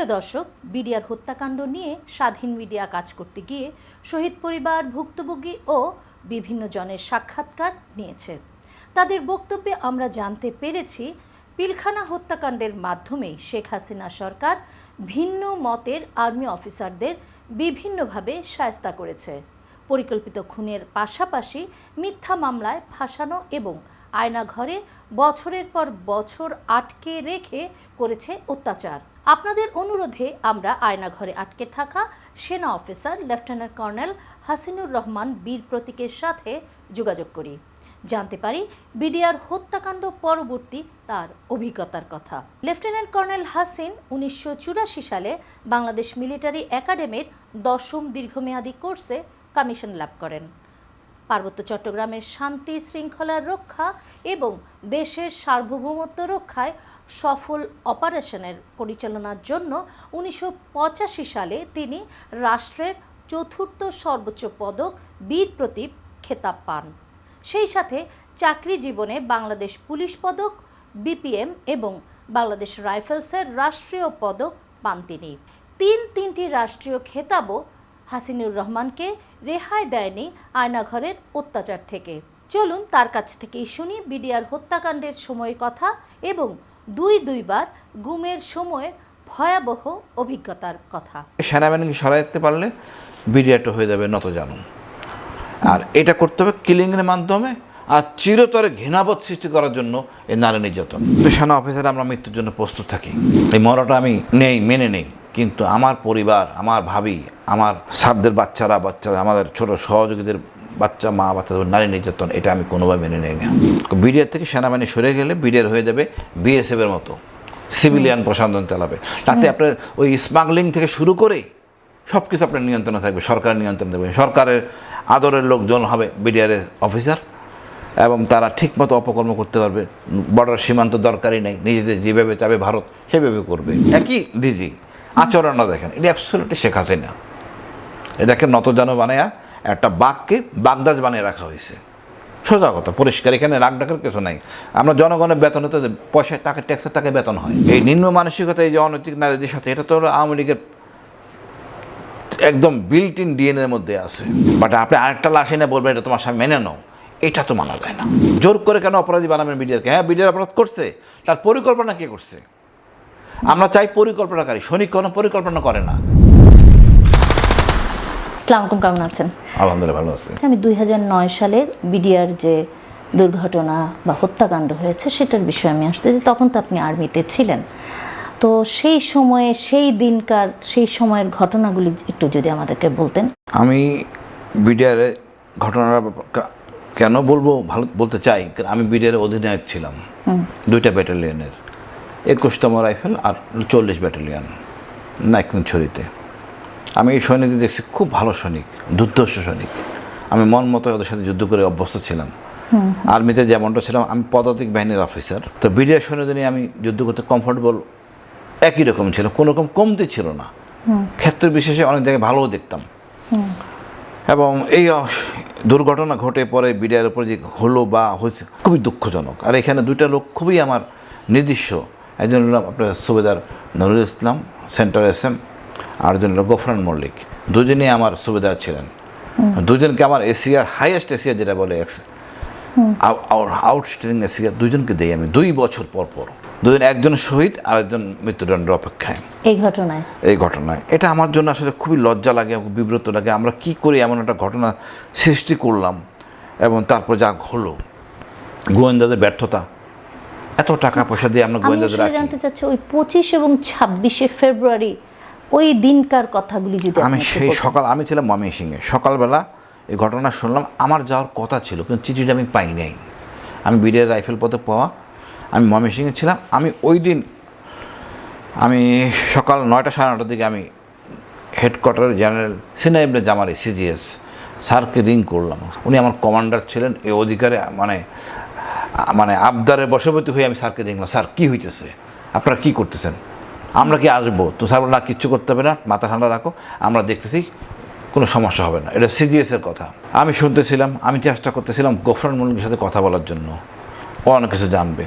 সুপ্রিয় দর্শক, বিডিআর হত্যাকাণ্ড নিয়ে স্বাধীন মিডিয়া কাজ করতে গিয়ে শহীদ পরিবার, ভুক্তভোগী ও বিভিন্ন জনের সাক্ষাৎকার নিয়েছে। তাদের বক্তব্যে আমরা জানতে পেরেছি, পিলখানা হত্যাকাণ্ডের মাধ্যমেই শেখ হাসিনা সরকার ভিন্ন মতের আর্মি অফিসারদের বিভিন্নভাবে সায়স্তা করেছে। পরিকল্পিত খুনের পাশাপাশি মিথ্যা মামলায় ফাঁসানো এবং আয়নাঘরে বছরের পর বছর আটকে রেখে করেছে অত্যাচার। আপনাদের অনুরোধে আমরা আয়নাঘরে আটকে থাকা সেনা officer, lieutenant colonel Hasinur Rahman বীর প্রতীকের সাথে যোগাযোগ করি। জানতে পারি বিডিআর হত্যাকাণ্ড পরবর্তী তার অভিজ্ঞতার কথা। লেফটেন্যান্ট কর্নেল হাসিন উনিশশো চুরাশি সালে বাংলাদেশ মিলিটারি একাডেমির দশম দীর্ঘমেয়াদী কোর্সে কমিশন লাভ করেন। পার্বত্য চট্টগ্রামের শান্তি শৃঙ্খলা রক্ষা এবং দেশের সার্বভৌমত্ব রক্ষায় সফল অপারেশনের পরিচালনার জন্য উনিশশো পঁচাশি সালে তিনি রাষ্ট্রের চতুর্থ সর্বোচ্চ পদক বীর প্রতীপ খেতাব পান। সেই সাথে চাকরি জীবনে বাংলাদেশ পুলিশ পদক, বিপিএম এবং বাংলাদেশ রাইফেলসের রাষ্ট্রীয় পদক পান তিনি। তিন তিনটি রাষ্ট্রীয় খেতাবও হাসিনুর রহমানকে রেহাই দেয়নি আয়নাঘরের অত্যাচার থেকে। চলুন তার কাছ থেকেই শুনি বিডিআর হত্যাকাণ্ডের সময়ের কথা এবং দুই দুইবার গুমের সময়ের ভয়াবহ অভিজ্ঞতার কথা। সেনাবাহিনীকে সরাইতে পারলে বিডিআরটা হয়ে যাবে নত জানো আর এটা করতে হবে কিলিংয়ের মাধ্যমে আর চিরতরে ঘৃণাবোধ সৃষ্টি করার জন্য এই নারী নির্যাতন। সেনা অফিসারে, আমরা মৃত্যুর জন্য প্রস্তুত থাকি। এই মরাটা আমি নেই, মেনে নেই। কিন্তু আমার পরিবার আমার ভাবি আমার সাবদের বাচ্চারা বাচ্চারা আমাদের ছোট সহযোগীদের বাচ্চা মা বাচ্চাদের নারী নির্যাতন এটা আমি কোনোভাবে মেনে নেই। না বিডিআর থেকে সেনাবাহিনী সরে গেলে বিডিআর হয়ে যাবে বিএসএফের মতো সিভিলিয়ান প্রশাসন চালাবে। তাতে আপনার ওই স্মাগলিং থেকে শুরু করে সব কিছু আপনার নিয়ন্ত্রণে থাকবে সরকার নিয়ন্ত্রণ থাকবে। সরকারের আদরের লোকজন হবে বিডিআরের অফিসার এবং তারা ঠিকমতো অপকর্ম করতে পারবে। বর্ডার সীমান্ত দরকারই নেই নিজেদের যেভাবে চাবে ভারত সেভাবে করবে। একই ডিজি। আচরণটা দেখেন। এটা অ্যাবসোলিউটলি শেখ হাসিনা। এটাকে নতজানো বানায়া একটা বাঘকে বাগদাজ বানিয়ে রাখা হয়েছে। সোজা কথা, পরিষ্কার। এখানে রাগ ডাকের কিছু নাই। আমরা জনগণের বেতন হতে পয়সা, টাকা, ট্যাক্সের টাকা বেতন হয়। এই নিম্ন মানসিকতা, এই যে অনৈতিক নারীদের সাথে, এটা তো আওয়ামী লীগের একদম বিল্ট ইন ডিএনএর মধ্যে আছে। বাট আপনি আরেকটা লাশ এনে বলবেন, এটা তোমার সামনে মেনে নাও। এটা তো মানা যায় না। জোর করে কেন অপরাধী বানাবেন মিডিয়াকে? হ্যাঁ মিডিয়ার অপরাধ করছে। তার পরিকল্পনা কে করছে? আমরা চাই পরিকল্পনাকারী। সৈনিক কোনো পরিকল্পনা করে না। ইসলাম কেমন আছেন? আলহামদুলিল্লাহ ভালো আছে। আমি দুই হাজার সালের বিডিআর যে দুর্ঘটনা বা হত্যাকাণ্ড হয়েছে সেটার বিষয়ে আমি আসতে যে তখন তো আপনি আর্মিতে ছিলেন। তো সেই সময়ে সেই দিনকার সেই সময়ের ঘটনাগুলি একটু যদি আমাদেরকে বলতেন। আমি বিডিআরে ঘটনাটা কা- কেন বলব? ভালো বলতে চাই। আমি বিডিআর অধিনায়ক ছিলাম। দুইটা ব্যাটালিয়নের একুশতম রাইফেল আর চল্লিশ ব্যাটালিয়ন নাইকুঞ্ছড়িতে আমি এই সৈনিকদের দেখছি খুব ভালো সৈনিক দুর্ধর্ষ সৈনিক। আমি মন মতো ওদের সাথে যুদ্ধ করে অভ্যস্ত ছিলাম। আর্মিতে যেমনটা ছিলাম আমি পদাতিক বাহিনীর অফিসার তো বিডিআর সৈন্যদের নিয়ে আমি যুদ্ধ করতে কমফোর্টেবল একই রকম ছিল কোনো রকম কমতি ছিল না। ক্ষেত্র বিশেষে অনেক জায়গায় ভালোও দেখতাম। এবং এই দুর্ঘটনা ঘটে পরে বিডিআর উপরে যে হলো বা হয়েছে খুবই দুঃখজনক। আর এখানে দুইটা লোক খুবই আমার নির্দিষ্ট একজন হলো আপনার subedar Nurul Islam centre S M R একজন হলো গফরান মল্লিক। দুজনেই আমার সুবেদার ছিলেন। দুজনকে আমার এশিয়ার হাইয়েস্ট এশিয়া যেটা বলে এক্স আউটস্ট্যান্ডিং এশিয়া দুজনকে দেই আমি দুই বছর পর পর। দুজন একজন শহীদ আর একজন মৃত্যুদণ্ডের অপেক্ষায়। এই ঘটনায়? এই ঘটনায়। এটা আমার জন্য আসলে খুবই লজ্জা লাগে বিব্রত লাগে। আমরা কি করে এমন একটা ঘটনা সৃষ্টি করলাম এবং তারপর যা হলো গোয়েন্দাদের ব্যর্থতা। এত টাকা পয়সা দিয়ে আমরা আমি গোয়েন্দাদের রাখি। জানতে চাচ্ছি ওই পঁচিশ এবং ছাব্বিশে ফেব্রুয়ারি ওই দিনকার কথাগুলি যদি আমি সেই সকাল আমি ছিলাম ময়মনসিংহে। সকালবেলা এই ঘটনা শুনলাম আমার যাওয়ার কথা ছিল কিন্তু চিঠিটা আমি পাই নাই। আমি বিডিআর রাইফেল পথে পাওয়া আমি ময়মনসিংহে ছিলাম আমি ওই দিন আমি সকাল নয়টা সাড়ে নটার দিকে আমি headquarter general Sina Ibne Jamali CGS স্যারকে রিং করলাম। উনি আমার কমান্ডার ছিলেন এই অধিকারে মানে মানে আবদারে বশবর্তী হয়ে আমি স্যারকে দেখলাম, স্যার, কী হইতেছে? আপনারা কী করতেছেন? আমরা কি আসব? তো স্যার না, কিচ্ছু করতে হবে না, মাথা ঠান্ডা রাখো, আমরা দেখতেছি কোনো সমস্যা হবে না। এটা সিজিএসের কথা। আমি শুনতেছিলাম, আমি চেষ্টা করতেছিলাম গফরান মল্লিকের সাথে কথা বলার জন্য। অনেক কিছু জানবে।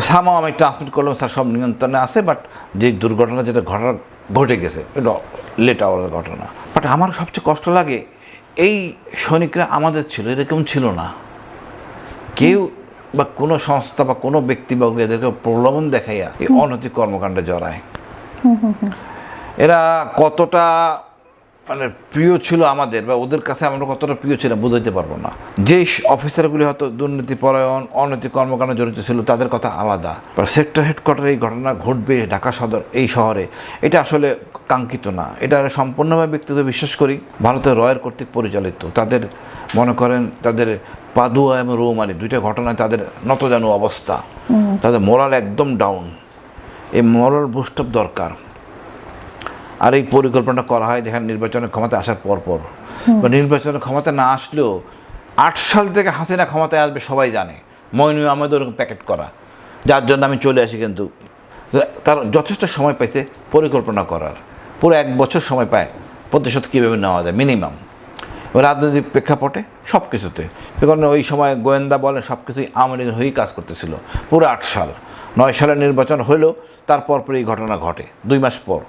সামাও আমি ট্রান্সমিট করলাম, স্যার, সব নিয়ন্ত্রণে আছে বাট যে দুর্ঘটনা, যেটা ঘটনা ঘটে গেছে, এটা লেট আওয়ারের ঘটনা। বাট আমার সবচেয়ে কষ্ট লাগে, এই সৈনিকরা আমাদের ছিল এরকম ছিল না। কেউ বা কোনো সংস্থা বা কোনো ব্যক্তি বা এদেরকে প্রলোভন দেখাইয়া এই অনৈতিক কর্মকাণ্ডে জড়ায়। এরা কতটা মানে প্রিয় ছিল আমাদের বা ওদের কাছে আমরা কতটা প্রিয় ছিলাম বুঝাইতে পারব না। যেই অফিসারগুলি হয়তো দুর্নীতি পরায়ণ অনৈতিক কর্মকাণ্ডে জড়িত ছিল তাদের কথা আলাদা। সেক্টর হেডকোয়ার্টারে এই ঘটনা ঘটবে ঢাকা সদর এই শহরে এটা আসলে কাঙ্ক্ষিত না। এটা সম্পূর্ণভাবে ব্যক্তিগত বিশ্বাস করি ভারতের রয়ের কর্তৃক পরিচালিত। তাদের মনে করেন তাদের পাদুয়া এবং রৌমারি দুইটা ঘটনায় তাদের নতজানু অবস্থা। তাদের মোরাল একদম ডাউন এই মোরাল বুস্ট দরকার। আর এই পরিকল্পনা করা হয় যেখানে নির্বাচনের ক্ষমতা আসার পর পর। বা নির্বাচনের ক্ষমতা না আসলেও আট সাল থেকে হাসিনা ক্ষমতায় আসবে সবাই জানে। মইনু আহমেদ ওরকম প্যাকেট করা। যার জন্য আমি চলে আসি কিন্তু। তার যথেষ্ট সময় পাইতে পরিকল্পনা করার। পুরো এক বছর সময় পায়। প্রতিশোধ কীভাবে নেওয়া যায়? মিনিমাম রাজনৈতিক প্রেক্ষাপটে সব কিছুতে কারণ ওই সময় গোয়েন্দা বলেন সব কিছুই আওয়ামী হয়েই কাজ করতেছিল। পুরো আট সাল। নয় সালের নির্বাচন হইলেও তারপর পর এই ঘটনা ঘটে দুই মাস পর।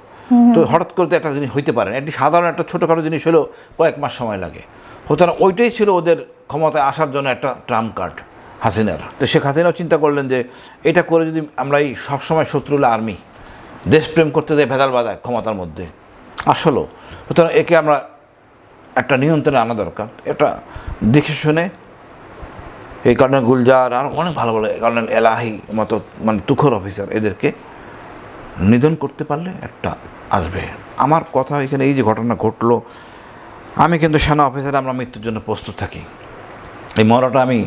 তো হঠাৎ করে একটা জিনিস হইতে পারে একটি সাধারণ একটা ছোটোখাটো জিনিস হলেও কয়েক মাস সময় লাগে। সুতরাং ওইটাই ছিল ওদের ক্ষমতায় আসার জন্য একটা ট্রাম্প কার্ড হাসিনার। তো শেখ হাসিনাও চিন্তা করলেন যে এটা করে যদি আমরা এই সবসময় শত্রু হলো আর্মি দেশপ্রেম করতে যাই ভেদাল বাজায় ক্ষমতার মধ্যে আসলেও। সুতরাং একে আমরা একটা নিয়ন্ত্রণে আনা দরকার। এটা দেখে শুনে এই কারণে গুলজার আর অনেক ভালো ভালো কর্নেল এলাহি মতো মানে তুখর অফিসার এদেরকে নিধন করতে পারলে একটা আসবে। আমার কথা এখানে এই যে ঘটনা ঘটলো, আমি কিন্তু সেনা অফিসারে আমরা মৃত্যুর জন্য প্রস্তুত থাকি। এই মরাটা আমি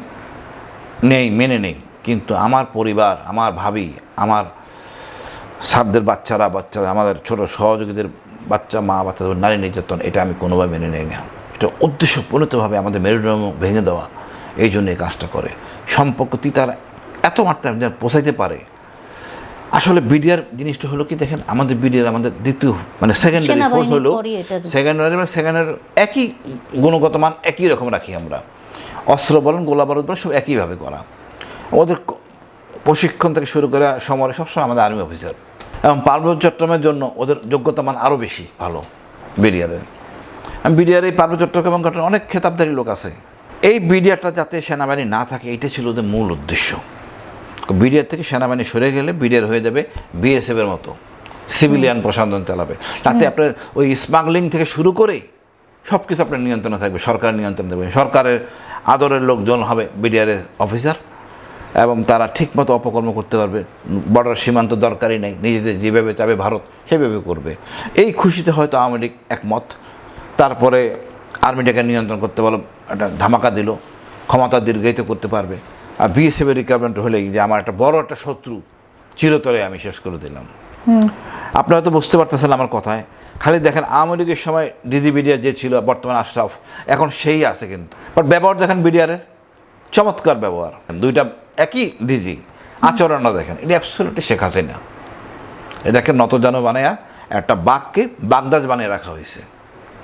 নেই, মেনে নেই। কিন্তু আমার পরিবার, আমার ভাবি, আমার সাবদের বাচ্চারা বাচ্চারা, আমাদের ছোট সহযোগীদের বাচ্চা মা বাচ্চাদের নারী নির্যাতন এটা আমি কোনোভাবে মেনে নেই না এটা উদ্দেশ্যপূর্ণতভাবে আমাদের মেরুদণ্ড ভেঙে দেওয়া এই জন্য এই কাজটা করে। সম্পর্ক তিতার এত মাত্রায় যেন পৌঁছাইতে পারে। আসলে বিডিআর জিনিসটা হলো কি দেখেন আমাদের বিডিআর আমাদের দ্বিতীয় মানে সেকেন্ডারি ফোর্স হলো সেকেন্ডারি মানে সেকেন্ডারি একই গুণগত মান একই রকম রাখি আমরা। অস্ত্র বলেন গোলা বারুদ বলেন সব একইভাবে করা। ওদের ক- প্রশিক্ষণ থেকে শুরু করে সমরে সবসময় আমাদের আর্মি অফিসার এবং পার্বত্য চট্টগ্রামের জন্য ওদের যোগ্যতা মান আরও বেশি ভালো বিডিআরের আমি বিডিআর এই পার্বত্য চট্টগ্রাম ঘটনা অনেক খেতাবদারি লোক আছে। এই বিডিআরটা যাতে সেনাবাহিনী না থাকে এটা ছিল ওদের মূল উদ্দেশ্য। বিডিআর থেকে সেনাবাহিনী সরে গেলে বিডিআর হয়ে যাবে বিএসএফ এর মতো, সিভিলিয়ান প্রশাসন চালাবে। তাতে আপনার ওই স্মাগলিং থেকে শুরু করে সব কিছু আপনার নিয়ন্ত্রণে থাকবে, সরকারের নিয়ন্ত্রণ থাকবে। সরকারের আদরের লোকজন হবে বিডিআরের অফিসার। এবং তারা ঠিকমতো অপকর্ম করতে পারবে বর্ডার সীমান্ত দরকারই নেই নিজেদের যেভাবে চাবে ভারত সেভাবে করবে। এই খুশিতে হয়তো আওয়ামী লীগ একমত। তারপরে আর্মিটাকে নিয়ন্ত্রণ করতে পারল একটা ধামাকা দিল ক্ষমতা দীর্ঘায়িত করতে পারবে। আর বিএসএফের রিকোয়ারমেন্ট হলেই যে আমার একটা বড় একটা শত্রু চিরতরে আমি শেষ করে দিলাম। আপনি হয়তো বুঝতে পারতেছেন আমার কথায় খালি দেখেন আওয়ামী লীগের সময় ডিজি বিডিআর যে ছিল বর্তমান আশরাফ এখন সেই আছে কিন্তু। বাট ব্যবহার দেখেন বিডিআরের চমৎকার ব্যবহার। দুইটা একই ডিজি। আচরণও দেখেন, এটা অ্যাবসোলুটলি শেখ হাসিনা। এটাকে নতজানো বানায়া একটা বাঘকে বাগদাজ বানিয়ে রাখা হয়েছে।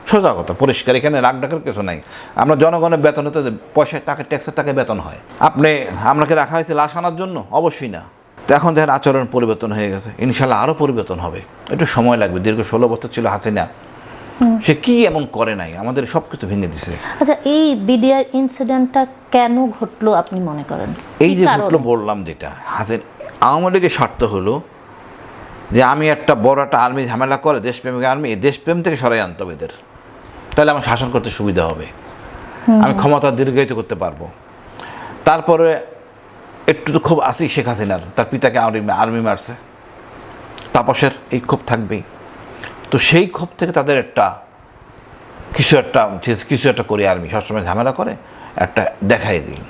সোজা কথা, পরিষ্কার, এখানে রাগ ডাকের কিছু নাই। আমরা জনগণের বেতনে তো পয়সা, টাকা ট্যাক্সের টাকায় বেতন হয়। আপনি আপনাকে রাখা হয়েছে লাশ আনার জন্য? অবশ্যই না। তো এখন দেখেন আচরণ পরিবর্তন হয়ে গেছে। ইনশাল্লাহ আরও পরিবর্তন হবে। একটু সময় লাগবে। দীর্ঘ ষোলো বছর ছিল হাসিনা। সে কি এমন করে নাই? আমাদের সব কিছু ভেঙে দিছে। আচ্ছা এই বিডিআর ইনসিডেন্টটা কেন ঘটলো আপনি মনে করেন? এই যে ঘটলো বললাম যেটা হাসিন আওয়ামী লীগের স্বার্থ হলো যে আমি একটা বড় একটা আর্মি ঝামেলা করে দেশপ্রেমিক আর্মি এই দেশপ্রেম থেকে সরাই আনতে হবে এদের। তাহলে আমার শাসন করতে সুবিধা হবে। আমি ক্ষমতা দীর্ঘায়িত করতে পারব। তারপরে একটু তো খুব আসি শেখ হাসিনার তার পিতাকে আর্মি আর্মি মারছে। তাপসের এই ক্ষোভ থাকবেই। তো সেই ক্ষোভ থেকে তাদের একটা কিছু একটা কিছু একটা করে আর্মি সবসময় ঝামেলা করে একটা দেখাই দিই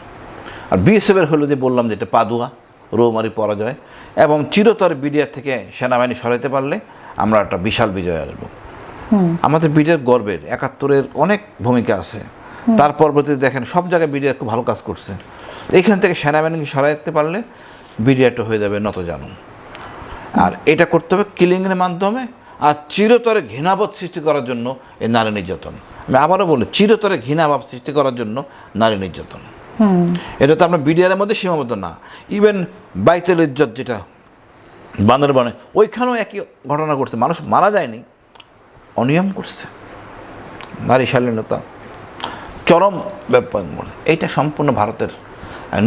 আর বিএসএফের হলো যে বললাম যে এটা পাদুয়া রৌমারি পরাজয় এবং চিরতর বিডিআর থেকে সেনাবাহিনী সরাইতে পারলে আমরা একটা বিশাল বিজয় আসব। আমাদের বিডিআর গর্বের একাত্তরের অনেক ভূমিকা আছে। তার পরবর্তীতে দেখেন সব জায়গায় বিডিআর খুব ভালো কাজ করছে। এখান থেকে সেনাবাহিনীকে সরাইতে পারলে বিডিআরটা হয়ে যাবে নত জানুন আর এটা করতে হবে কিলিংয়ের মাধ্যমে আর চিরতরে ঘৃণাবোধ সৃষ্টি করার জন্য এই নারী নির্যাতন। আমি আবারও বলি চিরতরে ঘৃণাভাব সৃষ্টি করার জন্য নারী নির্যাতন। এটা তো আপনার বিডিআরের মধ্যে সীমাবদ্ধ না। ইভেন বাইতুল ইজ্জত যেটা বান্দরবানে ওইখানেও একই ঘটনা ঘটছে। মানুষ মারা যায়নি অনিয়ম করছে। নারী শালীনতা। চরম ব্যাপার মনে। এইটা সম্পূর্ণ ভারতের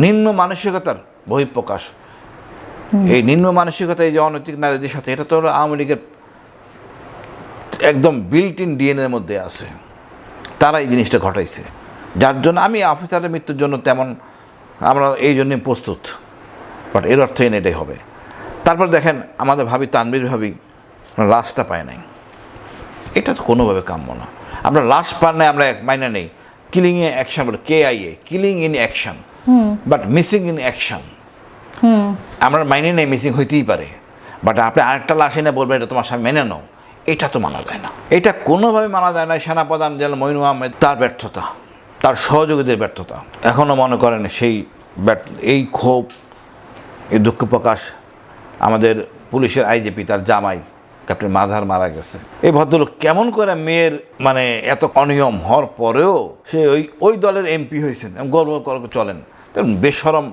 নিম্ন মানসিকতার বহিঃপ্রকাশ। এই নিম্ন মানসিকতা এই যে অনৈতিক নারীদের সাথে এটা তো আওয়ামী লীগের একদম বিল্ট ইন ডিএনএর মধ্যে আছে। তারা এই জিনিসটা ঘটাইছে। যার জন্য আমি অফিসারের মৃত্যুর জন্য তেমন আমরা এই জন্যে প্রস্তুত। বাট এর অর্থ এনে এটাই হবে। তারপর দেখেন আমাদের ভাবি তানবির ভাবি লাশটা পায় নাই। এটা তো কোনোভাবে কাম্য না। আমরা লাশ পান নাই আমরা এক মাইনে নেই। কিলিং এ অ্যাকশন বলে K I A killing in action but missing in action আমরা মাইনে নেই মিসিং হইতেই পারে। বাট আপনি আরেকটা লাশ এনে বলবেন এটা তোমার সামনে মেনে নাও। এটা তো মানা যায় না। এটা কোনোভাবে মানা যায় না সেনাপ্রধান জেনারেল মইনু আহমেদ তার ব্যর্থতা, তার সহযোগীদের ব্যর্থতা। এখনও মনে করেন সেই এই ক্ষোভ, এই দুঃখ প্রকাশ আমাদের পুলিশের আইজিপি তার জামাই, ক্যাপ্টেন মাধার মারা গেছে। এই ভদ্রলোক কেমন করে মেয়ের মানে এত অনিয়ম হওয়ার পরেও সে ওই ওই দলের এমপি হয়েছেন গর্ব করে চলেন। বেসরম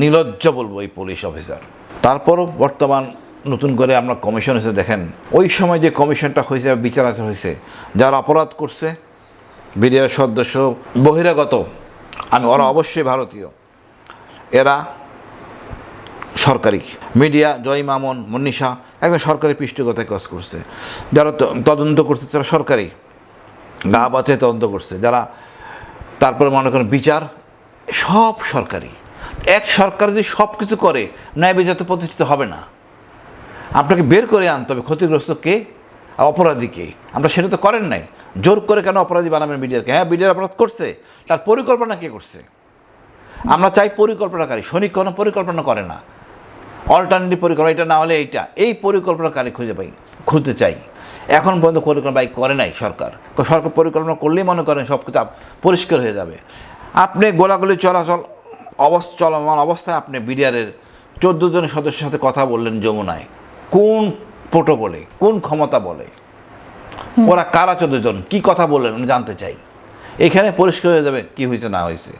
নিলজ্জ বলব এই পুলিশ অফিসার। তারপরও বর্তমান নতুন করে আমরা কমিশন এসে দেখেন, ওই সময় যে কমিশনটা হয়েছে বিচার আচার হয়েছে, যারা অপরাধ করছে, বিডিআর সদস্য, বহিরাগত, আমি, ওরা অবশ্যই ভারতীয়, এরা সরকারি, মিডিয়া, জয় মামুন, মনীষা একদম সরকারি পৃষ্ঠগতায় কাজ করছে, যারা তদন্ত করছে, তারা সরকারি, গা বাঁচে তদন্ত করছে, যারা তারপরে মনে করেন বিচার, সব সরকারি, এক সরকার যদি সব কিছু করে, ন্যায় বিচার তো প্রতিষ্ঠিত হবে না। আপনাকে বের করে আনতে হবে, ক্ষতিগ্রস্ত কে? আর অপরাধী কে? আমরা সেটা তো করেন নাই। জোর করে কেন অপরাধী বানাবেন মিডিয়াকে? হ্যাঁ মিডিয়ার অপরাধ করছে। তার পরিকল্পনা কে করছে? আমরা চাই পরিকল্পনাকারী সৈনিক কোনো পরিকল্পনা করে না। অল্টারনেটিভ পরিকল্পনা, এটা না হলে এইটা। এই পরিকল্পনাকারী খুঁজে পাই, খুঁজতে চাই। এখন পর্যন্ত পরিকল্পনা বাই করে নাই সরকার। সরকার পরিকল্পনা করলেই মনে করেন সব কিছু পরিষ্কার হয়ে যাবে। আপনি গোলাগুলি চলাচল অবস্থা, চলমান অবস্থায় আপনি বিডিআরের চোদ্দ জনের সদস্যের সাথে কথা বললেন যমুনায়। কোন পোটো বলে কোন ক্ষমতা বলে? ওরা কারা চোদ্দজন কি কথা বললেন? আমি জানতে চাই। এখানে পরিষ্কার হয়ে যাবে কি হয়েছে না হয়েছে।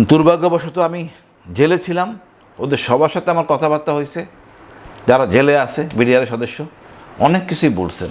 দুর্ভাগ্যবশত আমি জেলে ছিলাম। ওদের সবার সাথে আমার কথাবার্তা হয়েছে। যারা জেলে আছে বিডিআরের সদস্য অনেক কিছুই বলছেন।